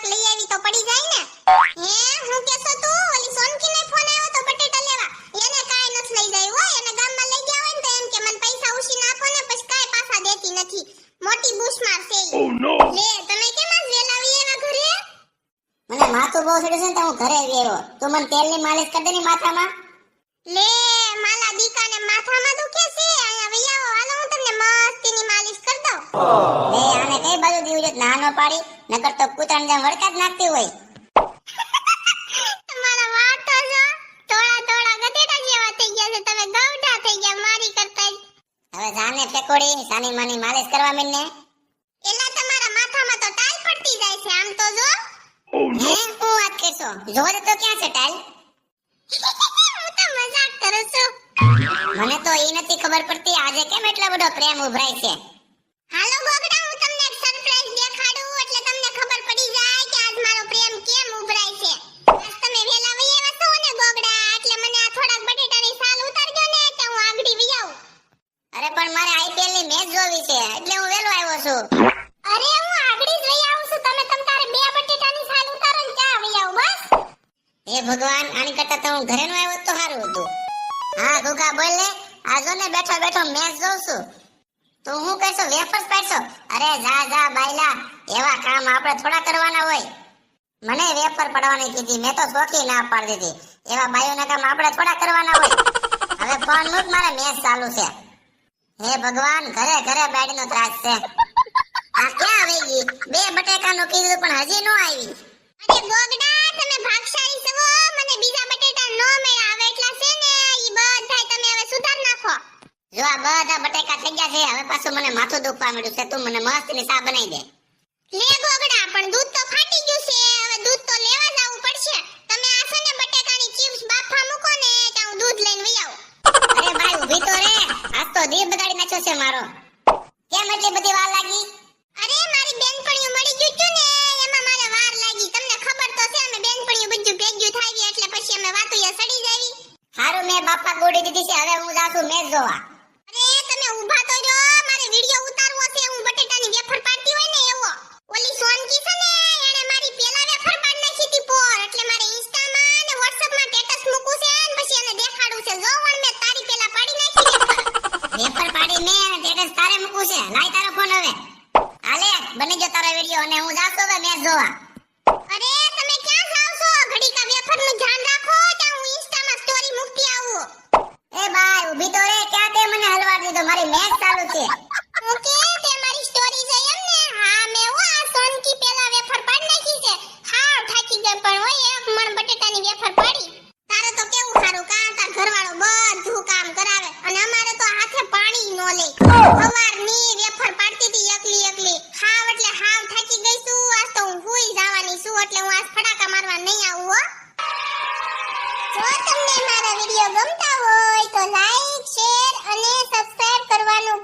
શાક લઈ આવી તો પડી જાય ને? હે? હું કેસો તું? ઓલી સોનકી ને ફોન આવ્યો તો બટેટા લેવા. એને કાઈ નથી લઈ જાય હોય. એને ગામમાં લઈ ગયા હોય ને તો એમ કે મને પૈસા ઉછીને નાખો ને પછી કાઈ પાછા દેતી નથી. મોટી બુશ મારશે. Oh લે તમે કેમ આજ વેલા આવી એવા ઘરે? મને માથું બહુ સડે છે ને તો હું ઘરે આવી આવ્યો તું મને તેલની માલિશ કરી દે ની માથામાં. લે આને કઈ ના દીવું પાડી નકર તો કૂતરાને જેમ વળકા જ નાખતી હોય. તમારા વાળ તો જો થોડા થોડા ગધેડા જેવા થઈ ગયા છે તમે ગવડા થઈ ગયા મારી કરતા હવે જાને ફેકોડી સાની માની માલિશ કરવા મીને. એલા તમારા માથામાં તો ટાલ પડતી જાય છે આમ તો જો. Oh હે હું વાત કરશો? જોર તો ક્યાં છે ટાઈલ હું તો મજાક કરું છું. મને તો એ નથી ખબર પડતી આજે કેમ એટલો બધો પ્રેમ ઉભરાય છે? હાલો ગોગડા. અરે પણ મારે આઈપીએલની મેચ જોવી છે, એટલે હું વેલો આવ્યો છું. અરે હું આગળી જ વઈ આવું છું, તમે તમ તારે બે બટેટાની સાલ ઉતારો ને ચા આવી આવું, બસ. હે ભગવાન, આની કરતા તો હું ઘરે નો આવ્યો તો સારું હતું. હા, ગુગા, બોલ ને. આ જો ને બેઠો બેઠો મેચ જોઉં છું. તો હું કહેશો, વેફર્સ પાડશો? અરે જા જા, બાયલા. એવા કામ આપણે થોડા કરવાના હોય. મને વેફર પડવાની કીધી, મેં તો શોખી ના પાડી દીધી. એવા બાયોના કામ આપણે થોડા કરવાના હોય. હવે ફોન મૂક, મારે મેચ ચાલુ છે. હે ભગવાન ઘરે ઘરે બેડનો ત્રાસ છે. આ ક્યાં આવી ગઈ? બે બટેકાનું કીધું પણ હજી નો આવી. અરે બોગડા તમે ભાગશાળી છો મને બીજા બટેટા નો મળ્યા. આવે એટલા છે ને ઈ બધાય તમે હવે સુધાર નાખો. જો આ બધા બટેકા થઈ ગયા છે હવે પાછું મને માથું દુખવા માંડ્યું છે. તું મને મસ્તની ચા બનાવી દે. લે બોગડા પણ દૂધ તો ફાટી ગયું છે. છે મારો. કેમ એટલી બધી વાર લાગી? અરે, મારી બેનપણીઓ મળી ગયું છું ને. એમાં મારે વાર લાગી. તમને ખબર તો છે, અમે બેનપણીઓ બધું ભેગ્યું થાય એટલે પછી અમે વાતુયા સડી જાવી. હારું, મેં બાપા ગોડી દીધી છે, હવે હું છું મેચ જોવા. મેં તારે મૂકું છે? લાઈ તારો ફોન હવે. હાલે, બની ગયો તારો વિડિયો અને હું જાતો હવે મેચ જોવા. અરે, તમે ક્યાં જાવ છો? ઘડીકા વેફરનું ધ્યાન રાખો, ત્યાં હું ઇન્સ્ટામાં સ્ટોરી મૂકતી આવું. એ ભાઈ, ઊભી તો રે, ક્યાં તે મને હલવા દીધો? મારી મેચ ચાલુ છે. સવારની વેફર એટલે હાવ થાકી ગઈ છું. તો હું જવાની છું, એટલે હું આજ ફટાકા મારવા નહીં આવું મારા વિડિયો ગમતા હોય તો લાઈક શેર અને સબસ્ક્રાઇબ કરવાનું